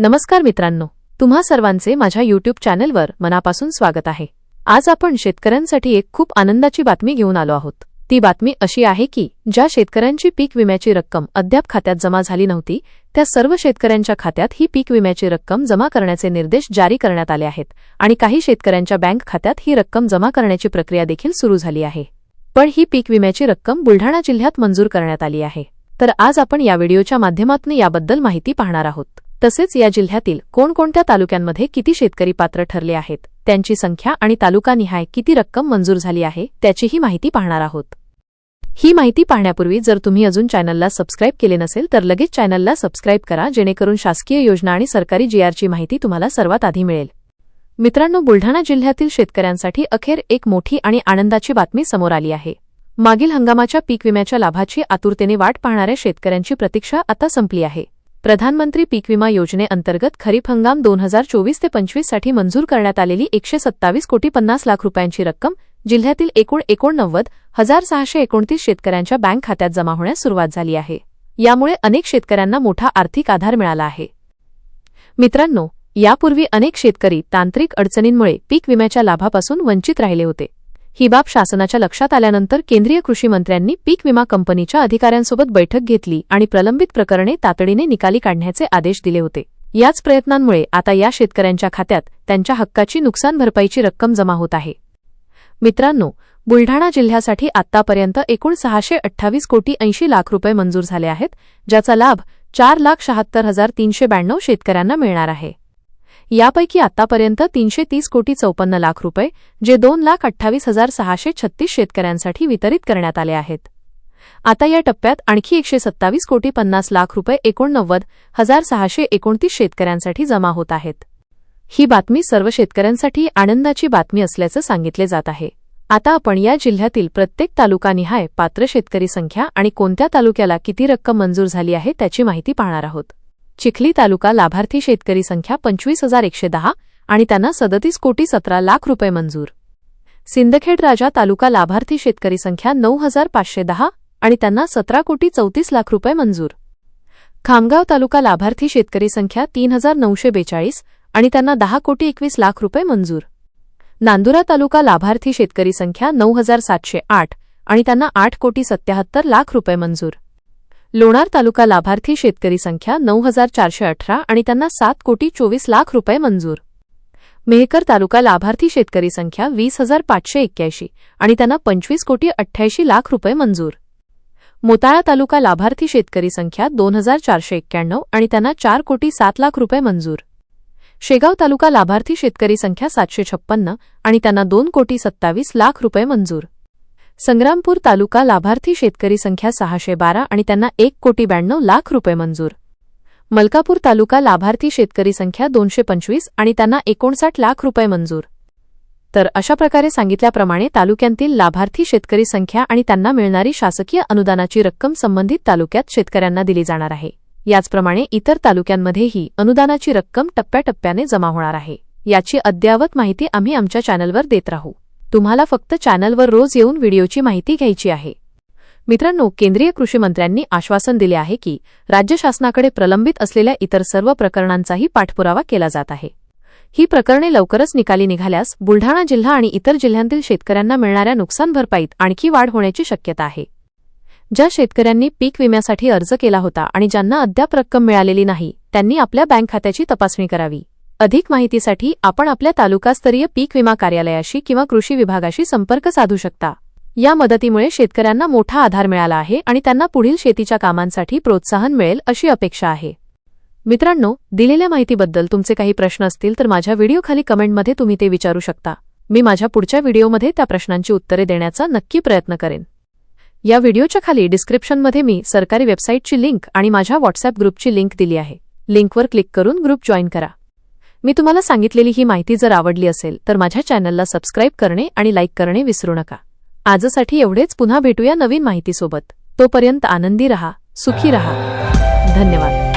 नमस्कार मित्रांनो तुम्हा सर्वांचे माझ्या युट्यूब चॅनलवर मनापासून स्वागत आहे. आज आपण शेतकऱ्यांसाठी एक खूप आनंदाची बातमी घेऊन आलो आहोत. ती बातमी अशी आहे की ज्या शेतकऱ्यांची पीक विम्याची रक्कम अद्याप खात्यात जमा झाली नव्हती त्या सर्व शेतकऱ्यांच्या खात्यात ही पीक विम्याची रक्कम जमा करण्याचे निर्देश जारी करण्यात आले आहेत आणि काही शेतकऱ्यांच्या बँक खात्यात ही रक्कम जमा करण्याची प्रक्रिया देखील सुरू झाली आहे. पण ही पीक विम्याची रक्कम बुलढाणा जिल्ह्यात मंजूर करण्यात आली आहे. तर आज आपण या व्हिडिओच्या माध्यमातून याबद्दल माहिती पाहणार आहोत. तसेच या जिल्ह्यातील कोणकोणत्या तालुक्यांमध्ये किती शेतकरी पात्र ठरले आहेत त्यांची संख्या आणि तालुकानिहाय किती रक्कम मंजूर झाली आहे त्याचीही माहिती पाहणार आहोत. ही माहिती पाहण्यापूर्वी जर तुम्ही अजून चॅनलला सबस्क्राईब केले नसेल तर लगेच चॅनलला सबस्क्राईब करा जेणेकरून शासकीय योजना आणि सरकारी जीआरची माहिती तुम्हाला सर्वात आधी मिळेल. मित्रांनो बुलढाणा जिल्ह्यातील शेतकऱ्यांसाठी अखेर एक मोठी आणि आनंदाची बातमी समोर आली आहे. मागील हंगामाच्या पीक विम्याच्या लाभाची आतुरतेने वाट पाहणाऱ्या शेतकऱ्यांची प्रतीक्षा आता संपली आहे. प्रधानमंत्री पीक विमा योजनेअंतर्गत खरीप हंगाम दोन हजार चोवीस ते पंचवीससाठी मंजूर करण्यात आलेली एकशे सत्तावीस कोटी पन्नास लाख रुपयांची रक्कम जिल्ह्यातील एकूण एकोणनव्वद हजार सहाशे एकोणतीस शेतकऱ्यांच्या बँक खात्यात जमा होण्यास सुरुवात झाली आहे. यामुळे अनेक शेतकऱ्यांना मोठा आर्थिक आधार मिळाला आहे. मित्रांनो यापूर्वी अनेक शेतकरी तांत्रिक अडचणींमुळे पीक विम्याच्या लाभापासून वंचित राहिले होते. ही बाब शासनाच्या लक्षात आल्यानंतर केंद्रीय कृषी मंत्र्यांनी पीक विमा कंपनीच्या अधिकाऱ्यांसोबत बैठक घेतली आणि प्रलंबित प्रकरणे तातडीने निकाली काढण्याचे आदेश दिले होते. याच प्रयत्नांमुळे आता या शेतकऱ्यांच्या खात्यात त्यांच्या हक्काची नुकसान भरपाईची रक्कम जमा होत आहे. मित्रांनो बुलढाणा जिल्ह्यासाठी आतापर्यंत एकूण सहाशे अठ्ठावीस कोटी ऐंशी लाख रुपये मंजूर झाले आहेत ज्याचा लाभ चार लाख शहात्तर हजार तीनशे ब्याण्णव शेतकऱ्यांना मिळणार आहे. यापैकी आतापर्यंत तीनशे तीस कोटी चौपन्न लाख रुपये जे दोन लाख अठ्ठावीस हजार सहाशे छत्तीस शेतकऱ्यांसाठी वितरित करण्यात आले आहेत. आता या टप्प्यात आणखी एकशे सत्तावीस कोटी पन्नास लाख रुपये एकोणनव्वद हजार सहाशे एकोणतीस शेतकऱ्यांसाठी जमा होत आहेत. ही बातमी सर्व शेतकऱ्यांसाठी आनंदाची बातमी असल्याचं सांगितले जात आहे. आता आपण या जिल्ह्यातील प्रत्येक तालुकानिहाय पात्र शेतकरी संख्या आणि कोणत्या तालुक्याला किती रक्कम मंजूर झाली आहे त्याची माहिती पाहणार आहोत. चिखली तालुका लाभार्थी शेतकरी संख्या पंचवीस हजार एकशे दहा आणि त्यांना सदतीस कोटी सतरा लाख रुपये मंजूर. सिंदखेड राजा तालुका लाभार्थी शेतकरी संख्या नऊ हजार पाचशे दहा आणि त्यांना सतरा कोटी चौतीस लाख रुपये मंजूर. खामगाव तालुका लाभार्थी शेतकरी संख्या तीन हजार नऊशे बेचाळीस आणि त्यांना दहा कोटी एकवीस लाख रुपये मंजूर. नांदुरा तालुका लाभार्थी शेतकरी संख्या नऊ हजार सातशे आठ आणि त्यांना आठ कोटी सत्याहत्तर लाख रुपये मंजूर. लोणार तालुका लाभार्थी शेतकरी संख्या नऊ हजार चारशे अठरा आणि त्यांना सात कोटी चोवीस लाख रुपये मंजूर. मेहकर तालुका लाभार्थी शेतकरी संख्या वीस हजार पाचशे एक्क्याऐंशी आणि त्यांना पंचवीस कोटी अठ्ठ्याऐंशी लाख रुपये मंजूर. मोताळा तालुका लाभार्थी शेतकरी संख्या दोन हजार चारशे एक्क्याण्णव आणि त्यांना चार कोटी सात लाख रुपये मंजूर. शेगाव तालुका लाभार्थी शेतकरी संख्या सातशे छप्पन्न आणि त्यांना दोन कोटी सत्तावीस लाख रुपये मंजूर. संग्रामपूर तालुका लाभार्थी शेतकरी संख्या सहाशे बारा आणि त्यांना एक कोटी ब्याण्णव लाख रुपये मंजूर. मलकापूर तालुका लाभार्थी शेतकरी संख्या दोनशे पंचवीस आणि त्यांना एकोणसाठ लाख रुपये मंजूर. तर अशा प्रकारे सांगितल्याप्रमाणे तालुक्यांतील लाभार्थी शेतकरी संख्या आणि त्यांना मिळणारी शासकीय अनुदानाची रक्कम संबंधित तालुक्यात शेतकऱ्यांना दिली जाणार आहे. याचप्रमाणे इतर तालुक्यांमध्येही अनुदानाची रक्कम टप्प्याटप्प्याने जमा होणार आहे. याची अद्ययावत माहिती आम्ही आमच्या चॅनलवर देत राहू. तुम्हाला फक्त चॅनलवर रोज येऊन व्हिडिओची माहिती घ्यायची आहे. मित्रांनो केंद्रीय कृषी मंत्र्यांनी आश्वासन दिले आहे की राज्य शासनाकडे प्रलंबित असलेल्या इतर सर्व प्रकरणांचाही पाठपुरावा केला जात आहे. ही प्रकरणे लवकरच निकाली निघाल्यास बुलढाणा जिल्हा आणि इतर जिल्ह्यांतील शेतकऱ्यांना मिळणाऱ्या नुकसान भरपाईत आणखी वाढ होण्याची शक्यता आहे. ज्या शेतकऱ्यांनी पीक विम्यासाठी अर्ज केला होता आणि ज्यांना अद्याप रक्कम मिळालेली नाही त्यांनी आपल्या बँक खात्याची तपासणी करावी. अधिक माहितीसाठी आपण आपल्या तालुकास्तरीय पीक विमा कार्यालयाशी किंवा कृषी विभागाशी संपर्क साधू शकता. या मदतीमुळे शेतकऱ्यांना मोठा आधार मिळाला आहे आणि त्यांना पुढील शेतीच्या कामांसाठी प्रोत्साहन मिळेल अशी अपेक्षा आहे. मित्रांनो दिलेल्या माहितीबद्दल तुमचे काही प्रश्न असतील तर माझ्या व्हिडिओखाली कमेंटमध्ये तुम्ही ते विचारू शकता. मी माझ्या पुढच्या व्हिडिओमध्ये त्या प्रश्नांची उत्तरे देण्याचा नक्की प्रयत्न करेन. या व्हिडिओच्या खाली डिस्क्रिप्शनमध्ये मी सरकारी वेबसाईटची लिंक आणि माझ्या व्हॉट्सअप ग्रुपची लिंक दिली आहे. लिंकवर क्लिक करून ग्रुप जॉईन करा. मी तुम्हाला सांगितलेली ही माहिती जर आवडली असेल तर माझ्या चॅनलला सबस्क्राईब करणे आणि लाईक करणे विसरू नका. आजसाठी एवढेच पुन्हा भेटूया नवीन माहितीसोबत. तोपर्यंत आनंदी रहा सुखी रहा. धन्यवाद.